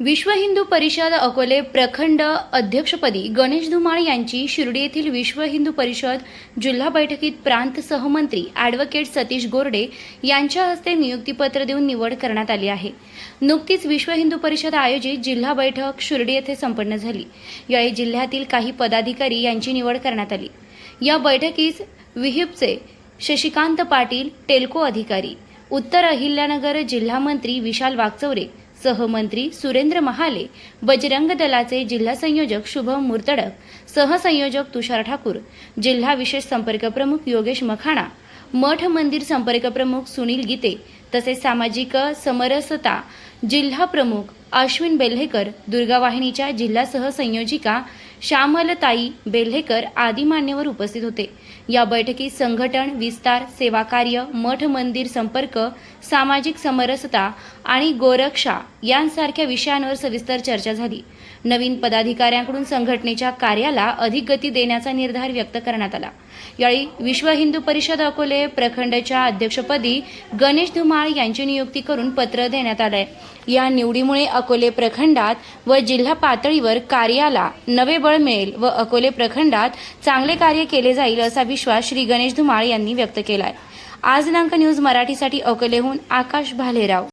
विश्व हिंदू परिषद अकोले प्रखंड अध्यक्षपदी गणेश धुमाळ यांची शिर्डी येथील विश्व हिंदू परिषद जिल्हा बैठकीत प्रांत सहमंत्री ॲडव्होकेट सतीश गोरडे यांच्या हस्ते नियुक्तीपत्र देऊन निवड करण्यात आली आहे. नुकतीच विश्व हिंदू परिषद आयोजित जिल्हा बैठक शिर्डी येथे संपन्न झाली. यावेळी जिल्ह्यातील काही पदाधिकारी यांची निवड करण्यात आली. या बैठकीस विहिपचे शशिकांत पाटील टेल्को अधिकारी उत्तर अहिल्यानगर जिल्हामंत्री विशाल वागचौरे सहमंत्री सुरेंद्र महाले बजरंग दलाचे जिल्हा संयोजक शुभम मुर्तडक सहसंयोजक तुषार ठाकूर जिल्हा विशेष संपर्क प्रमुख योगेश मखाणा मठ मंदिर संपर्क प्रमुख सुनील गीते तसेच सामाजिक समरसता जिल्हा प्रमुख अश्विन बेल्हेकर दुर्गावाहिनीच्या जिल्हा सहसंयोजिका श्यामलताई बेल्हेकर आदी मान्यवर उपस्थित होते. या बैठकीत संघटन विस्तार सेवा कार्य मठ मंदिर संपर्क सामाजिक समरसता आणि गोरक्षा यांसारख्या विषयांवर सविस्तर चर्चा झाली. नवीन पदाधिकाऱ्यांकडून संघटनेच्या कार्याला अधिक गती देण्याचा निर्धार व्यक्त करण्यात आला. यावेळी विश्व हिंदू परिषद अकोले प्रखंडच्या अध्यक्षपदी गणेश धुमाळ यांची नियुक्ती करून पत्र देण्यात आलंय. या निवडीमुळे अकोले प्रखंडात व जिल्हा पातळीवर कार्याला नवे मनोबळ मिळेल व अकोले प्रखंडात चांगले कार्य केले जाईल असा विश्वास श्री गणेश धुमाळ यांनी व्यक्त केलाय. आज दिनांक न्यूज मराठीसाठी अकोलेहून आकाश भालेराव.